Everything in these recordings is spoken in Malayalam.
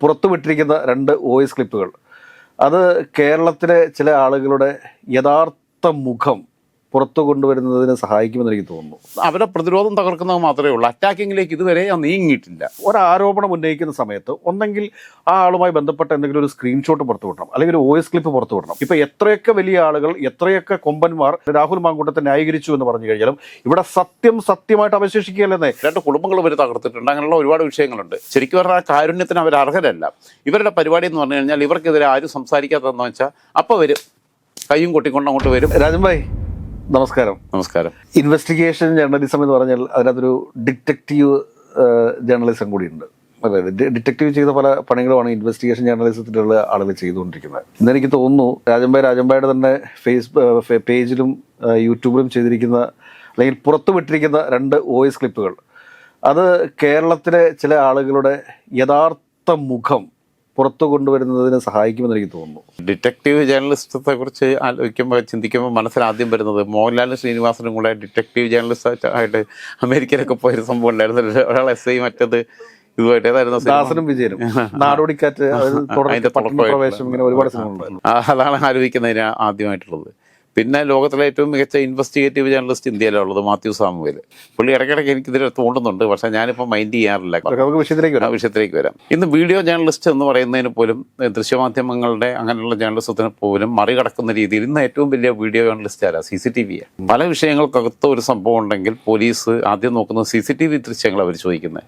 പുറത്തുവിട്ടിരിക്കുന്ന രണ്ട് വോയിസ് ക്ലിപ്പുകൾ. അത് കേരളത്തിലെ ചില ആളുകളുടെ യഥാർത്ഥ മുഖം പുറത്തു കൊണ്ടുവരുന്നതിന് സഹായിക്കുമെന്ന് എനിക്ക് തോന്നുന്നു. അവരെ പ്രതിരോധം തകർക്കുന്നത് മാത്രമേ ഉള്ളൂ. അറ്റാക്കിങ്ങിലേക്ക് ഇതുവരെ ഞാൻ നീങ്ങിയിട്ടില്ല. ഒരാരോപണം ഉന്നയിക്കുന്ന സമയത്ത് ഒന്നെങ്കിൽ ആ ആളുമായി ബന്ധപ്പെട്ട എന്തെങ്കിലും ഒരു സ്ക്രീൻഷോട്ട് പുറത്തു വിടണം. അല്ലെങ്കിൽ ഒരു വോയിസ് ക്ലിപ്പ് പുറത്തു വിടണം. ഇപ്പൊ എത്രയൊക്കെ വലിയ ആളുകൾ എത്രയൊക്കെ കൊമ്പന്മാർ രാഹുൽ മാങ്കൂട്ടത്തെ ന്യായീകരിച്ചു എന്ന് പറഞ്ഞു കഴിഞ്ഞാലും ഇവിടെ സത്യം സത്യമായിട്ട് അവശേഷിക്കുകയല്ലെന്നേ. രണ്ട് കുടുംബങ്ങൾ ഇവർ തകർത്തിട്ടുണ്ട്. അങ്ങനെയുള്ള ഒരുപാട് വിഷയങ്ങളുണ്ട്. ശരിക്കും പറഞ്ഞാൽ ആ കാരുണ്യത്തിന് അവർ അർഹരല്ല. ഇവരുടെ പരിപാടി എന്ന് പറഞ്ഞു കഴിഞ്ഞാൽ ഇവർക്കെതിരെ ആരും സംസാരിക്കാത്തതെന്ന് വെച്ചാൽ അപ്പോൾ വരും. കൈയും കൊട്ടിക്കൊണ്ട് അങ്ങോട്ട് വരും. രാജൻ ഭായ് നമസ്കാരം. നമസ്കാരം. ഇൻവെസ്റ്റിഗേഷൻ ജേർണലിസം എന്ന് പറഞ്ഞാൽ അതിനകത്തൊരു ഡിറ്റക്റ്റീവ് ജേർണലിസം കൂടിയുണ്ട്. അതെ ഡിറ്റക്റ്റീവ് ചെയ്ത പല പണികളുമാണ് ഇൻവെസ്റ്റിഗേഷൻ ജേർണലിസത്തിലുള്ള ആളുകൾ ചെയ്തുകൊണ്ടിരിക്കുന്നത്. ഇന്ന് എനിക്ക് തോന്നുന്നു രാജമ്പായ രാജംബായുടെ തന്നെ ഫേസ് പേജിലും യൂട്യൂബിലും ചെയ്തിരിക്കുന്ന അല്ലെങ്കിൽ പുറത്തുവിട്ടിരിക്കുന്ന രണ്ട് വോയിസ് ക്ലിപ്പുകൾ. അത് കേരളത്തിലെ ചില ആളുകളുടെ യഥാർത്ഥ മുഖം പുറത്തു കൊണ്ടുവരുന്നതിന് സഹായിക്കുമെന്ന് എനിക്ക് തോന്നുന്നു. ഡിറ്റക്റ്റീവ് ജേർണലിസ്റ്റത്തെ കുറിച്ച് ആലോചിക്കുമ്പോൾ ചിന്തിക്കുമ്പോൾ മനസ്സിൽ ആദ്യം വരുന്നത് മോഹൻലാലും ശ്രീനിവാസനും കൂടെ ഡിറ്റക്റ്റീവ് ജേർണലിസ്റ്റ് ആയിട്ട് അമേരിക്കയിലൊക്കെ പോയൊരു സംഭവം ഉണ്ടായിരുന്നു. ഒരാൾ എസ് ഐ മറ്റത് ഇതുമായിട്ട് ഏതായിരുന്നു സിനിമ? ദാസനും വിജയനും. നാടോടിക്കാറ്റ് അതായത് തുടർ- അതിന്റെ പട്ടണ തുടക്കമായിട്ടുള്ള- പ്രവേശം ഇങ്ങനെ ഒരുപാട് അതാണ് ആലോചിക്കുന്നതിന് ആദ്യമായിട്ടുള്ളത്. പിന്നെ ലോകത്തിലെ ഏറ്റവും മികച്ച ഇൻവെസ്റ്റിഗേറ്റീവ് ജേർണലിസ്റ്റ് ഇന്ത്യയിലുള്ളത് മാത്യു സാമുവേൽ. പുള്ളി ഇടയ്ക്കിടയ്ക്ക് എനിക്കിതിരെ തോന്നുന്നുണ്ട് പക്ഷേ ഞാനിപ്പോൾ മൈൻഡ് ചെയ്യാറില്ല. നമുക്ക് വിഷയത്തിലേക്ക് വരാം. വിഷയത്തിലേക്ക് വരാം. ഇന്ന് വീഡിയോ ജേർണലിസ്റ്റ് എന്ന് പറയുന്നതിന് പോലും ദൃശ്യമാധ്യമങ്ങളുടെ അങ്ങനെയുള്ള ജേർണലിസത്തിന് പോലും മറികടക്കുന്ന രീതിയിൽ ഇന്ന് ഏറ്റവും വലിയ വീഡിയോ ജേർണലിസ്റ്റ് ആരാ? സി സി ടി വി പല വിഷയങ്ങൾക്കകത്ത് ഒരു സംഭവം ഉണ്ടെങ്കിൽ പോലീസ് ആദ്യം നോക്കുന്നത് സി സി ടി വി ദൃശ്യങ്ങൾ അവർ ചോദിക്കുന്നത്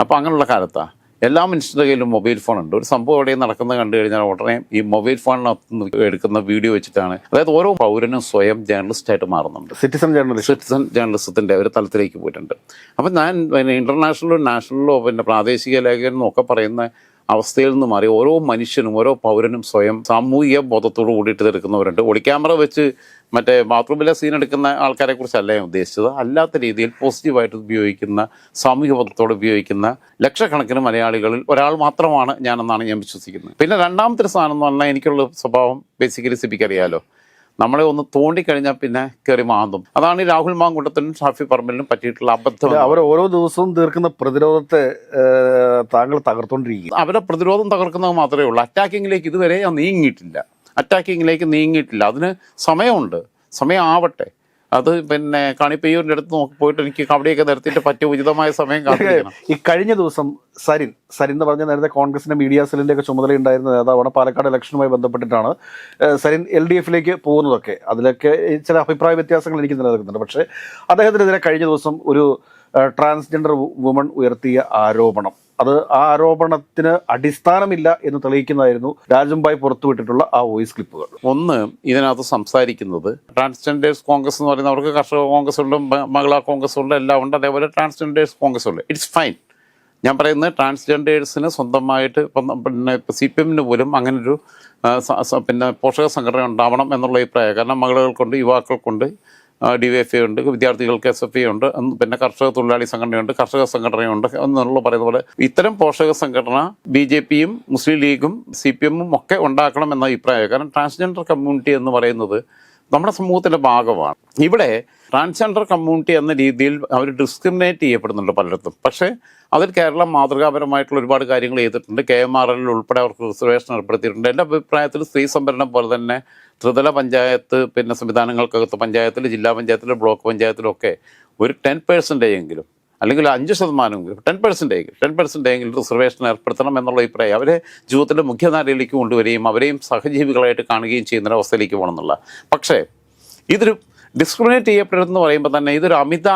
അപ്പോൾ അങ്ങനെയുള്ള കാലത്താ. എല്ലാ മനുഷ്യന്റെ കയ്യിലും മൊബൈൽ ഫോൺ ഉണ്ട്. ഒരു സംഭവം എവിടെ നടക്കുന്നത് കണ്ടു കഴിഞ്ഞാൽ ഉടനെ ഈ മൊബൈൽ ഫോണിനകത്ത് എടുക്കുന്ന വീഡിയോ വെച്ചിട്ടാണ്. അതായത് ഓരോ പൗരനും സ്വയം ജേർണലിസ്റ്റ് ആയിട്ട് മാറുന്നുണ്ട്. സിറ്റിസൺ ജേർണലിസ്റ്റ് സിറ്റിസൺ ജേർണലിസത്തിന്റെ ഒരു തലത്തിലേക്ക് പോയിട്ടുണ്ട്. അപ്പം ഞാൻ പിന്നെ ഇന്റർനാഷണലോ നാഷണലോ പിന്നെ പ്രാദേശിക ലേഖനം ഒക്കെ പറയുന്ന അവസ്ഥയിൽ നിന്ന് മാറി ഓരോ മനുഷ്യനും ഓരോ പൗരനും സ്വയം സാമൂഹിക ബോധത്തോട് കൂടിയിട്ട് എടുക്കുന്നവരുണ്ട്. ഒളിക്യാമറ വെച്ച് മറ്റേ ബാത്റൂമിലെ സീൻ എടുക്കുന്ന ആൾക്കാരെ കുറിച്ചല്ല ഞാൻ ഉദ്ദേശിച്ചത്. അല്ലാത്ത രീതിയിൽ പോസിറ്റീവായിട്ട് ഉപയോഗിക്കുന്ന സാമൂഹിക ബോധത്തോടെ ഉപയോഗിക്കുന്ന ലക്ഷക്കണക്കിന് മലയാളികളിൽ ഒരാൾ മാത്രമാണ് ഞാനെന്നാണ് ഞാൻ വിശ്വസിക്കുന്നത്. പിന്നെ രണ്ടാമത്തെ ഒരു സാധനം എന്ന് പറഞ്ഞാൽ എനിക്കുള്ള സ്വഭാവം ബേസിക്കലി സിബിക്ക് അറിയാലോ. നമ്മളെ ഒന്ന് തോണ്ടിക്കഴിഞ്ഞാൽ പിന്നെ കയറി മാന്തും. അതാണ് ഈ രാഹുൽ മാങ്കുട്ടത്തിനും ഷാഫി പറമ്പലിനും പറ്റിയിട്ടുള്ള അബദ്ധം അവർ ഓരോ ദിവസവും തീർക്കുന്ന പ്രതിരോധത്തെ താങ്കൾ തകർത്തോണ്ടിരിക്കുക അവരെ പ്രതിരോധം തകർക്കുന്നത് മാത്രമേ ഉള്ളൂ. അറ്റാക്കിങ്ങിലേക്ക് ഇതുവരെ നീങ്ങിയിട്ടില്ല. അറ്റാക്കിങ്ങിലേക്ക് നീങ്ങിയിട്ടില്ല. അതിന് സമയമുണ്ട്. സമയം ആവട്ടെ അത് പിന്നെ കണിപ്പയ്യൂരിന്റെ അടുത്ത് നോക്കി പോയിട്ട് എനിക്ക് കബഡിയൊക്കെ നിർത്തിയിട്ട് പറ്റിയ ഉചിതമായ സമയം കാത്തിരിക്കണം. ഈ കഴിഞ്ഞ ദിവസം സരിൻ സരിൻ എന്ന് പറഞ്ഞ നേരത്തെ കോൺഗ്രസിന്റെ മീഡിയ സെല്ലിന്റെ ഒക്കെ ചുമതല ഉണ്ടായിരുന്ന നേതാവാണ് പാലക്കാട് ഇലക്ഷനുമായി ബന്ധപ്പെട്ടിട്ടാണ്. സരിൻ എൽ ഡി എഫിലേക്ക് പോകുന്നതൊക്കെ അതിലൊക്കെ ചില അഭിപ്രായ വ്യത്യാസങ്ങൾ എനിക്ക് നിലനിൽക്കുന്നുണ്ട്. പക്ഷേ അദ്ദേഹത്തിനെതിരെ കഴിഞ്ഞ ദിവസം ഒരു ട്രാൻസ്ജെൻഡർ വുമൺ ഉയർത്തിയ ആരോപണം. അത് ആ ആരോപണത്തിന് അടിസ്ഥാനമില്ല എന്ന് തെളിയിക്കുന്നതായിരുന്നു രാജംബായ് പുറത്തുവിട്ടിട്ടുള്ള ആ വോയിസ് ക്ലിപ്പുകൾ. ഒന്ന് ഇതിനകത്ത് സംസാരിക്കുന്നത് ട്രാൻസ്ജെൻഡേഴ്സ് കോൺഗ്രസ് എന്ന് പറയുന്നത് അവർക്ക് കർഷക കോൺഗ്രസ് ഉണ്ട് മഹിളാ കോൺഗ്രസ് ഉണ്ട് എല്ലാം ഉണ്ട്. അതേപോലെ ട്രാൻസ്ജെൻഡേഴ്സ് കോൺഗ്രസ് ഉണ്ട് ഇറ്റ്സ് ഫൈൻ ഞാൻ പറയുന്നത് ട്രാൻസ്ജെൻഡേഴ്സിന് സ്വന്തമായിട്ട് പിന്നെ സി പി എമ്മിന് പോലും അങ്ങനൊരു പിന്നെ പോഷക സംഘടന ഉണ്ടാവണം എന്നുള്ള അഭിപ്രായം കാരണം മകളുകൾക്കുണ്ട് യുവാക്കൾക്കുണ്ട്. ഡി വൈ എഫ് ഐ ഉണ്ട് വിദ്യാർത്ഥികൾക്ക് എസ് എഫ് ഐ ഉണ്ട് പിന്നെ കർഷക തൊഴിലാളി സംഘടനയുണ്ട് കർഷക സംഘടനയുണ്ട് എന്നുള്ള പറയുന്ന പോലെ ഇത്തരം പോഷക സംഘടന ബി ജെ പിയും മുസ്ലിം ലീഗും സി പി എമ്മും ഒക്കെ ഉണ്ടാക്കണം എന്ന അഭിപ്രായം കാരണം ട്രാൻസ്ജെൻഡർ കമ്മ്യൂണിറ്റി എന്ന് പറയുന്നത് നമ്മുടെ സമൂഹത്തിന്റെ ഭാഗമാണ്. ഇവിടെ ട്രാൻസ്ജെൻഡർ കമ്മ്യൂണിറ്റി എന്ന രീതിയിൽ അവർ ഡിസ്ക്രിമിനേറ്റ് ചെയ്യപ്പെടുന്നുണ്ട് പലയിടത്തും. പക്ഷേ അതിൽ കേരളം മാതൃകാപരമായിട്ടുള്ള ഒരുപാട് കാര്യങ്ങൾ ചെയ്തിട്ടുണ്ട്. കെ എം ആർ എല്ലിൽ ഉൾപ്പെടെ അവർക്ക് റിസർവേഷൻ ഏർപ്പെടുത്തിയിട്ടുണ്ട്. എന്റെ അഭിപ്രായത്തിൽ സ്ത്രീ സംവരണം പോലെ തന്നെ ത്രിതല പഞ്ചായത്ത് പിന്നെ സംവിധാനങ്ങൾക്കകത്ത് പഞ്ചായത്തിൽ ജില്ലാ പഞ്ചായത്തിൽ ബ്ലോക്ക് പഞ്ചായത്തിലൊക്കെ ഒരു ടെൻ പേഴ്സന്റേജ് എങ്കിലും അല്ലെങ്കിൽ അഞ്ച് ശതമാനമെങ്കിലും ten percentage ten percentage reservation ഏർപ്പെടുത്തണം എന്നുള്ള അഭിപ്രായം അവരെ ജീവിതത്തിന്റെ മുഖ്യധാരയിലേക്ക് കൊണ്ടുവരികയും അവരെയും സഹജീവികളായിട്ട് കാണുകയും ചെയ്യുന്ന അവസ്ഥയിലേക്ക് പോകണം എന്നുള്ള. പക്ഷേ ഇതൊരു ഡിസ്ക്രിമിനേറ്റ് ചെയ്യപ്പെടുന്നതെന്ന് പറയുമ്പോൾ തന്നെ ഇതൊരു അമിത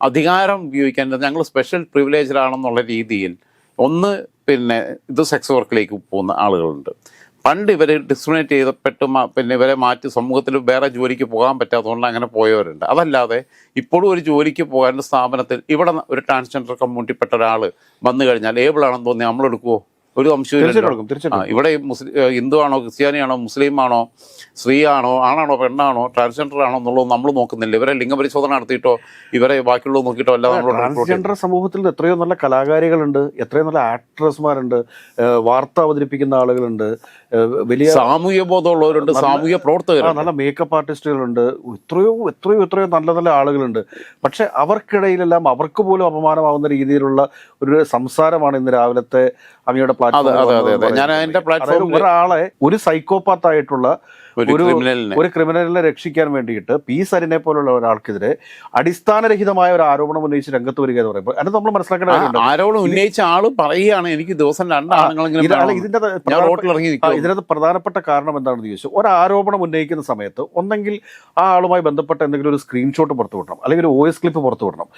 അധികാരം ഉപയോഗിക്കാൻ ഞങ്ങൾ സ്പെഷ്യൽ പ്രിവിലേജിലാണെന്നുള്ള രീതിയിൽ ഒന്ന് പിന്നെ ഇത് സെക്സ് വർക്കിലേക്ക് പോകുന്ന ആളുകളുണ്ട്. പണ്ട് ഇവർ ഡിസ്ക്രിമിനേറ്റ് ചെയ്തപ്പെട്ട് പിന്നെ ഇവരെ മാറ്റി സമൂഹത്തിൽ വേറെ ജോലിക്ക് പോകാൻ പറ്റാത്തതുകൊണ്ട് അങ്ങനെ പോയവരുണ്ട്. അതല്ലാതെ ഇപ്പോഴും ഒരു ജോലിക്ക് പോകാനുള്ള സ്ഥാപനത്തിൽ ഇവിടെ ഒരു ട്രാൻസ്ജെൻഡർ കമ്മ്യൂണിറ്റിപ്പെട്ട ഒരാൾ വന്നു കഴിഞ്ഞാൽ ഏബിൾ ആണെന്ന് തോന്നി നമ്മൾ എടുക്കുമോ ഒരു തീർച്ചയായിട്ടും ഇവിടെ മുസ്ലിം ഹിന്ദു ആണോ ക്രിസ്ത്യാനിയാണോ മുസ്ലിം ആണോ സ്ത്രീ ആണോ ആണാണോ പെണ്ണാണോ ട്രാൻസ്ജെൻഡർ ആണോ എന്നുള്ളത് നമ്മൾ നോക്കുന്നില്ല. ഇവരെ ലിംഗപരിശോധന നടത്തിയിട്ടോ ഇവരെ ബാക്കിയുള്ളത് നോക്കിയിട്ടോ അല്ല ട്രാൻസ്ജെൻഡർ സമൂഹത്തിൽ എത്രയോ നല്ല കലാകാരികളുണ്ട് എത്രയോ നല്ല ആക്ട്രസ്മാരുണ്ട് വാർത്ത അവതരിപ്പിക്കുന്ന ആളുകളുണ്ട്. വലിയ സാമൂഹ്യ ബോധമുള്ളവരുണ്ട് സാമൂഹ്യ പ്രവർത്തകർ നല്ല മേക്കപ്പ് ആർട്ടിസ്റ്റുകളുണ്ട് എത്രയോ എത്രയോ എത്രയോ നല്ല നല്ല ആളുകളുണ്ട്. പക്ഷെ അവർക്കിടയിലെല്ലാം അവർക്ക് പോലും അപമാനമാവുന്ന രീതിയിലുള്ള ഒരു സംസാരമാണ് ഇന്ന് രാവിലത്തെ അങ്ങയുടെ. പ്ലാറ്റ്ഫോം ഞാൻ അതിന്റെ പ്ലാറ്റ്ഫോമിൽ ഒരാളെ ഒരു സൈക്കോപാത്ത് ആയിട്ടുള്ള ഒരു ഒരു ക്രിമിനലിനെ. രക്ഷിക്കാൻ വേണ്ടിയിട്ട് പി സരിനെ പോലുള്ള ഒരാൾക്കെതിരെ അടിസ്ഥാനരഹിതമായ ഒരു ആരോപണം ഉന്നയിച്ച് രംഗത്ത് വരിക എന്ന് പറയുമ്പോൾ അത് നമ്മൾ മനസ്സിലാക്കേണ്ട ആരോപണം ഉന്നയിച്ച ആൾ പറയുകയാണ് എനിക്ക് ദിവസം രണ്ടാണെങ്കിലും ഇതിന്റെ ഇതിനകത്ത് പ്രധാനപ്പെട്ട കാരണം എന്താണെന്ന് ചോദിച്ചു ഒരു ആരോപണം ഉന്നയിക്കുന്ന സമയത്ത് ഒന്നെങ്കിൽ ആ ആളുമായി ബന്ധപ്പെട്ട എന്തെങ്കിലും ഒരു സ്ക്രീൻഷോട്ട് പുറത്തു വിടണം അല്ലെങ്കിൽ ഒരു വോയിസ് ക്ലിപ്പ് പുറത്തു വിടണം.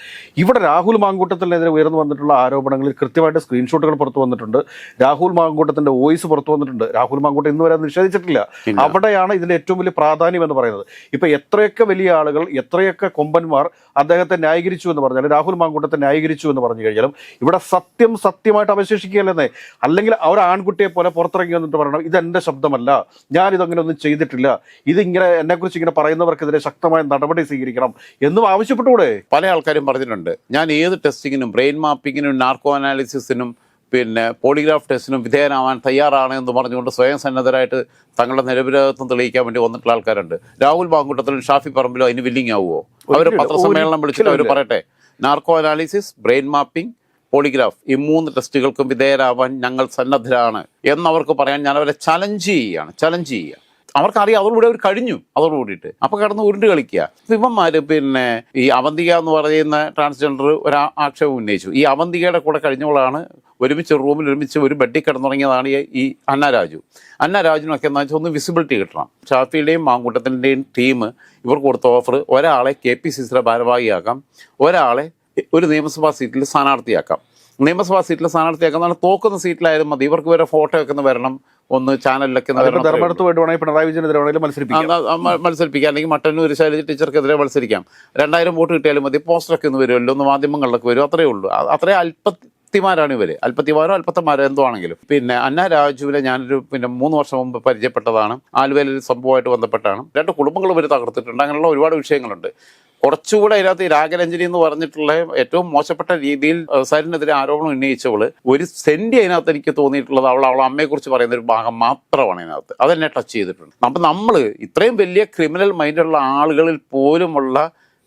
ഇവിടെ രാഹുൽ മാങ്കൂട്ടത്തിനെതിരെ ഉയർന്നു വന്നിട്ടുള്ള ആരോപണങ്ങളിൽ കൃത്യമായിട്ട് സ്ക്രീൻഷോട്ടുകൾ പുറത്തു വന്നിട്ടുണ്ട്. രാഹുൽ മാങ്കൂട്ടത്തിന്റെ വോയിസ് പുറത്തു വന്നിട്ടുണ്ട്. രാഹുൽ മാങ്കൂട്ടം ഇന്ന് വരെ നിഷേധിച്ചിട്ടില്ല. ഇല്ല. അവിടെയാണ് ഇതിന്റെ ഏറ്റവും വലിയ പ്രാധാന്യം എന്ന് പറയുന്നത്. ഇപ്പം എത്രയൊക്കെ വലിയ ആളുകൾ എത്രയൊക്കെ കൊമ്പന്മാർ അദ്ദേഹത്തെ ന്യായീകരിച്ചു എന്ന് പറഞ്ഞാൽ രാഹുൽ മാങ്കൂട്ടത്തെ ന്യായീകരിച്ചു എന്ന് പറഞ്ഞു കഴിഞ്ഞാലും ഇവിടെ സത്യം സത്യമായിട്ട് അവശേഷിക്കുകയല്ലെന്നേ. അല്ലെങ്കിൽ ഒരു ആൺകുട്ടിയെ പോലെ പുറത്തിറങ്ങി വന്നിട്ട് പറയണം ഇത് എന്റെ ശബ്ദമല്ല. ഞാൻ ഇതങ്ങനെ ഒന്നും ചെയ്തിട്ടില്ല. ഇതിങ്ങനെ എന്നെക്കുറിച്ച് ഇങ്ങനെ പറയുന്നവർക്കെതിരെ ശക്തമായ നടപടി സ്വീകരിക്കണം എന്നും ആവശ്യപ്പെട്ടുകൂടെ? പല ആൾക്കാരും പറഞ്ഞിട്ടുണ്ട്. ഞാൻ ഏത് ടെസ്റ്റിങ്ങിനും ബ്രെയിൻ മാപ്പിങ്ങിനും നാർക്കോ അനാലിസിസിനും പിന്നെ പോളിഗ്രാഫ് ടെസ്റ്റിനും വിധേയനാവാൻ തയ്യാറാണ് എന്ന് പറഞ്ഞുകൊണ്ട് സ്വയം സന്നദ്ധരായിട്ട് തങ്ങളുടെ നിരപരാധിത്വം തെളിയിക്കാൻ വേണ്ടി വന്നിട്ടുള്ള ആൾക്കാരുണ്ട്. രാഹുൽ ബാങ്കുട്ടത്തിലും ഷാഫി പറമ്പിലോ അതിന് വില്ലിങ് ആവുമോ അവർ പത്രസമ്മേളനം വിളിച്ചിട്ട് അവർ പറയട്ടെ narco analysis brain mapping polygraph ഈ മൂന്ന് ടെസ്റ്റുകൾക്കും വിധേയരാവാൻ ഞങ്ങൾ സന്നദ്ധരാണ് എന്നവർക്ക് പറയാൻ ഞാൻ അവരെ ചലഞ്ച് ചെയ്യുകയാണ് ചലഞ്ച് ചെയ്യുക അവർക്കറിയാം അതോടുകൂടി അവർ കഴിഞ്ഞു അതോടുകൂടിയിട്ട്. അപ്പൊ കിടന്ന് ഉരുണ്ട് കളിക്കുക. ഇവന്മാര് പിന്നെ ഈ അവന്തിക എന്ന് പറയുന്ന ട്രാൻസ്ജെൻഡർ ഒരു ആക്ഷേപം ഉന്നയിച്ചു. ഈ അവന്തികയുടെ കൂടെ കഴിഞ്ഞവളാണ് ഒരുമിച്ച് റൂമിൽ ഒരുമിച്ച് ഒരു ബെഡിൽ കിടന്നുറങ്ങിയതാണ് ഈ- ഈ അന്ന രാജു. അന്ന രാജുവിനൊക്കെ എന്താ വെച്ചാൽ ഒന്ന് വിസിബിലിറ്റി കിട്ടണം. ഷാഫിയുടെയും മാങ്കൂട്ടത്തിന്റെയും ടീം ഇവർക്ക് കൊടുത്ത ഓഫർ ഒരാളെ കെ പി സി സിയുടെ ഭാരവാഹിയാക്കാം. ഒരാളെ ഒരു നിയമസഭാ സീറ്റിൽ സ്ഥാനാർത്ഥിയാക്കാം. നിയമസഭാ സീറ്റിൽ സ്ഥാനാർത്ഥിയാക്കുന്നതാണ് തോക്കുന്ന സീറ്റിലായാലും മതി. ഇവർക്ക് വരെ ഫോട്ടോ ഒക്കെ വരണം. ഒന്ന് ചാനലിലൊക്കെ വേണമെങ്കിൽ പിണറായി വിജയനെതിരെ വേണമെങ്കിലും ആ, മത്സരിപ്പിക്കാം മത്സരിപ്പിക്കാം. അല്ലെങ്കിൽ മട്ടന്നൂർ ശൈലജ ടീച്ചർക്കെതിരെ മത്സരിക്കാം. രണ്ടായിരം വോട്ട് കിട്ടിയാലും മതി. പോസ്റ്ററൊക്കെ ഒന്ന് വരുമല്ലോ. ഒന്ന് മാധ്യമങ്ങളിലൊക്കെ വരും. അത്രയേ ഉള്ളൂ. അത്രേ അത്രേ അല്പത്തിമാരാണ് ഇവർ. അൽപ്പത്തിമാരോ അൽപ്പത്തമാരോ എന്തോ ആണെങ്കിലും. പിന്നെ അന്ന രാജുവിനെ ഞാനൊരു പിന്നെ മൂന്ന് വർഷം മുമ്പ് പരിചയപ്പെട്ടതാണ്. ആലുവയിൽ ഒരു സംഭവമായിട്ട് ബന്ധപ്പെട്ടാണ്. രണ്ട് കുടുംബങ്ങൾ ഇവർ തകർത്തിട്ടുണ്ട്. അങ്ങനെയുള്ള ഒരുപാട് വിഷയങ്ങളുണ്ട്. കുറച്ചുകൂടെ അതിനകത്ത് ഈ രാഗരഞ്ജനി എന്ന് പറഞ്ഞിട്ടുള്ള ഏറ്റവും മോശപ്പെട്ട രീതിയിൽ സരിനെതിരെ ആരോപണം ഉന്നയിച്ചവൾ ഒരു സെന്റ് അതിനകത്ത് എനിക്ക് തോന്നിയിട്ടുള്ളത് അവൾ അവളെ അമ്മയെക്കുറിച്ച് പറയുന്ന ഒരു ഭാഗം മാത്രമാണ് അതിനകത്ത് അതെന്നെ ടച്ച് ചെയ്തിട്ടുണ്ട്. അപ്പം നമ്മൾ ഇത്രയും വലിയ ക്രിമിനൽ മൈൻഡുള്ള ആളുകളിൽ പോലുമുള്ള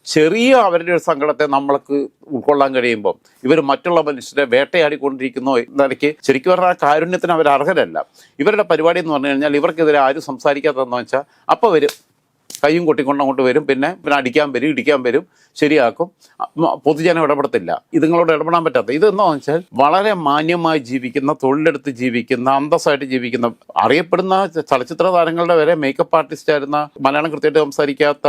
ചെറിയ അവരുടെ ഒരു സങ്കടത്തെ നമ്മൾക്ക് ഉൾക്കൊള്ളാൻ കഴിയുമ്പോൾ ഇവർ മറ്റുള്ള മനുഷ്യരെ വേട്ടയാടിക്കൊണ്ടിരിക്കുന്നു നിലയ്ക്ക് ശരിക്കും പറഞ്ഞാൽ ആ കാരുണ്യത്തിന് അവർ അർഹരല്ല. ഇവരുടെ പരിപാടി എന്ന് പറഞ്ഞു കഴിഞ്ഞാൽ ഇവർക്കെതിരെ ആരും സംസാരിക്കാത്തതെന്ന് വെച്ചാൽ അപ്പോൾ വരും കൈയും കൊട്ടിക്കൊണ്ട് അങ്ങോട്ട് വരും പിന്നെ പിന്നെ അടിക്കാൻ വരും ഇടിക്കാൻ വരും ശരിയാക്കും. പൊതുജനം ഇടപെടത്തില്ല. ഇതുങ്ങളോട് ഇടപെടാൻ പറ്റാത്ത. ഇതെന്താണെന്ന് വെച്ചാൽ വളരെ മാന്യമായി ജീവിക്കുന്ന തൊഴിലെടുത്ത് ജീവിക്കുന്ന അന്തസ്സായിട്ട് ജീവിക്കുന്ന അറിയപ്പെടുന്ന ചലച്ചിത്ര താരങ്ങളുടെ വരെ മേക്കപ്പ് ആർട്ടിസ്റ്റ് ആയിരുന്ന മലയാളം കൃത്യമായിട്ട് സംസാരിക്കാത്ത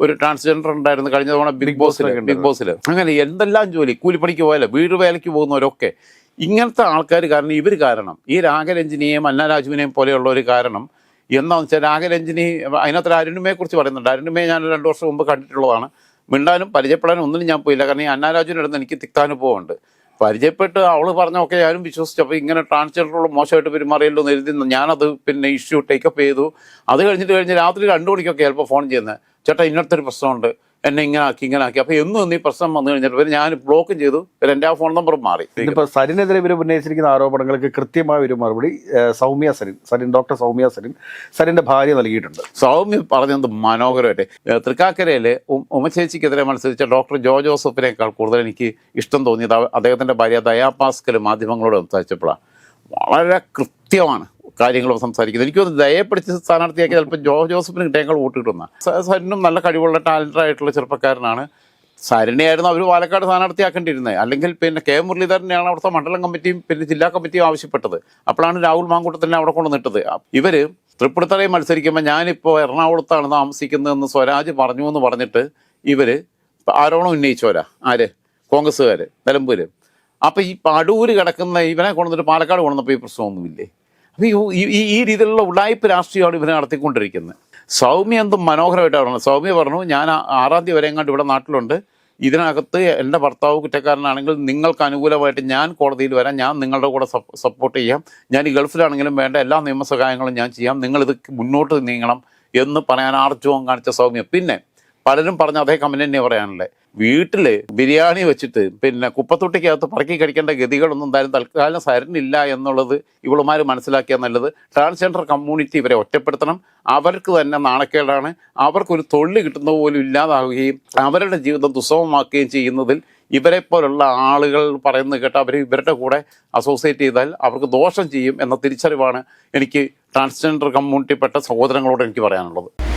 ഒരു ട്രാൻസ്ജെൻഡർ ഉണ്ടായിരുന്നു കഴിഞ്ഞ തവണ ബിഗ് ബോസിൽ ബിഗ് ബോസിൽ അങ്ങനെ എന്തെല്ലാം ജോലി? കൂലിപ്പണിക്ക് പോയാലോ വീട് വേലയ്ക്ക് പോകുന്നവരൊക്കെ. ഇങ്ങനത്തെ ആൾക്കാർ കാരണം ഇവർ കാരണം. ഈ രാഗരഞ്ജിനിയെയും അന്നരാജുവിനെയും പോലെയുള്ള ഒരു കാരണം എന്താണെന്ന് വെച്ചാൽ രാഘരഞ്ജിനി അതിനകത്ത് അരുണിമയെ കുറിച്ച് പറയുന്നുണ്ട്. അരുണിമയെ ഞാൻ രണ്ടു വർഷം മുമ്പ് കണ്ടിട്ടുള്ളതാണ്. മിണ്ടാനും പരിചയപ്പെടാനും ഒന്നിനും ഞാൻ പോയില്ല. കാരണം ഈ അന്നാരാജുവിന്റെ അടുത്ത് എനിക്ക് തിക്താനുഭവമുണ്ട്. പരിചയപ്പെട്ട് അവൾ പറഞ്ഞൊക്കെ ഞാനും വിശ്വസിച്ചു. അപ്പോൾ ഇങ്ങനെ ട്രാൻസ്ജെൻഡറുള്ള മോശമായിട്ട് പെരുമാറിയല്ലോ എന്ന് എഴുതി ഞാനത് പിന്നെ ഇഷ്യൂ ടേക്കപ്പ് ചെയ്തു. അത് കഴിഞ്ഞിട്ട് കഴിഞ്ഞ് രാത്രി രണ്ടു മണിക്കൊക്കെ ചിലപ്പോൾ ഫോൺ ചെയ്യുന്നത് ചേട്ടാ ഇന്നത്തൊരു പ്രശ്നമുണ്ട്. എന്നെ ഇങ്ങനെ ആക്കി ഇങ്ങനെ ആക്കി അപ്പൊ എന്നും എന്നീ പ്രശ്നം വന്നു കഴിഞ്ഞിട്ട് ഞാൻ ബ്ലോക്കും ചെയ്തു. എന്റെ ആ ഫോൺ നമ്പർ മാറി. ഇപ്പൊ സരിനെതിരെ ഇവർ ഉന്നയിച്ചിരിക്കുന്ന ആരോപണങ്ങൾക്ക് കൃത്യമായ ഒരു മറുപടി സൗമ്യ സരിൻ സരിൻ ഡോക്ടർ സൗമ്യ സരിൻ സരിന്റെ ഭാര്യ നൽകിയിട്ടുണ്ട്. സൗമ്യ പറഞ്ഞത് മനോഹരമായിട്ട്. തൃക്കാക്കരയിൽ ഉമചേച്ചിക്കെതിരെ മത്സരിച്ച ഡോക്ടർ ജോ ജോസഫിനേക്കാൾ കൂടുതൽ എനിക്ക് ഇഷ്ടം തോന്നിയത് അദ്ദേഹത്തിന്റെ ഭാര്യ ദയാ പാസ്കൽ മാധ്യമങ്ങളോട് സംസാരിച്ചപ്പോഴാണ്. വളരെ കൃത്യമാണ്. കാര്യങ്ങൾ സംസാരിക്കുന്നത്. എനിക്ക് തോന്നുന്നു ദയെ സ്ഥാനാർത്ഥിയാക്കി ചിലപ്പോൾ ജോ ജോസഫിന് കിട്ടിയേക്കാൾ വോട്ട് കിട്ടുന്ന സരനും നല്ല കഴിവുള്ള ടാലന്റഡ് ആയിട്ടുള്ള ചെറുപ്പക്കാരനാണ്. സരണിയായിരുന്നു അവർ പാലക്കാട് സ്ഥാനാർത്ഥിയാക്കേണ്ടിയിരുന്നത്. അല്ലെങ്കിൽ പിന്നെ കെ മുരളീധരനെയാണ് അവിടുത്തെ മണ്ഡലം കമ്മിറ്റിയും പിന്നെ ജില്ലാ കമ്മിറ്റിയും ആവശ്യപ്പെട്ടത്. അപ്പോഴാണ് രാഹുൽ മാങ്കൂട്ടത്തിനെ അവിടെ കൊണ്ട് നിട്ടത് ഇവർ തൃപ്പൂണിത്തറയിൽ മത്സരിക്കുമ്പോൾ ഞാനിപ്പോൾ എറണാകുളത്താണ് താമസിക്കുന്നതെന്ന് സ്വരാജ് പറഞ്ഞു എന്ന് പറഞ്ഞിട്ട് ഇവർ ആരോണം ഉന്നയിച്ചോരാ ആര്? കോൺഗ്രസ്സുകാർ നിലമ്പൂർ അപ്പോൾ ഈ അടൂര് കിടക്കുന്ന ഇവനെ കൊണ്ടുവന്നിട്ട് പാലക്കാട് കൊണ്ടുവന്നപ്പോൾ ഈ പ്രശ്നമൊന്നുമില്ലേ? അപ്പൊ ഈ- ഈ രീതിയിലുള്ള ഉടായ്പ രാഷ്ട്രീയമാണ് ഇവരെ നടത്തിക്കൊണ്ടിരിക്കുന്നത്. സൗമ്യ എന്തും മനോഹരമായിട്ടാണ് പറഞ്ഞത് സൗമ്യ പറഞ്ഞു ഞാൻ ആറാം തീയതി വരെ എങ്ങാണ്ട് ഇവിടെ നാട്ടിലുണ്ട്. ഇതിനകത്ത് എന്റെ ഭർത്താവ് കുറ്റക്കാരനാണെങ്കിൽ നിങ്ങൾക്ക് അനുകൂലമായിട്ട് ഞാൻ കോടതിയിൽ വരാം. ഞാൻ നിങ്ങളുടെ കൂടെ സപ്പോർട്ട് ചെയ്യാം. ഞാൻ ഈ ഗൾഫിലാണെങ്കിലും വേണ്ട. എല്ലാ നിയമസഹായങ്ങളും ഞാൻ ചെയ്യാം. നിങ്ങളിത് മുന്നോട്ട് നീങ്ങണം എന്ന് പറയാൻ ആർജവം കാണിച്ച സൗമ്യ. പിന്നെ പലരും പറഞ്ഞ അതേ കമ്പനി തന്നെ പറയാനല്ലേ വീട്ടിൽ ബിരിയാണി വെച്ചിട്ട് പിന്നെ കുപ്പത്തൊട്ടിക്കകത്ത് പറക്കി കഴിക്കേണ്ട ഗതികളൊന്നും എന്തായാലും തൽക്കാലം സരണില്ല എന്നുള്ളത് ഇവളുമാർ മനസ്സിലാക്കിയാൽ നല്ലത്. ട്രാൻസ്ജെൻഡർ കമ്മ്യൂണിറ്റി ഇവരെ ഒറ്റപ്പെടുത്തണം. അവർക്ക് തന്നെ നാണക്കേടാണ്. അവർക്കൊരു തൊഴിൽ കിട്ടുന്ന പോലും ഇല്ലാതാവുകയും അവരുടെ ജീവിതം ദുസ്സഹമാക്കുകയും ചെയ്യുന്നതിൽ ഇവരെ പോലുള്ള ആളുകൾ പറയുന്നത് കേട്ട് അവർ ഇവരുടെ കൂടെ അസോസിയേറ്റ് ചെയ്താൽ അവർക്ക് ദോഷം ചെയ്യും എന്ന തിരിച്ചറിവാണ് എനിക്ക് ട്രാൻസ്ജെൻഡർ കമ്മ്യൂണിറ്റിപ്പെട്ട സഹോദരങ്ങളോട് എനിക്ക് പറയാനുള്ളത്.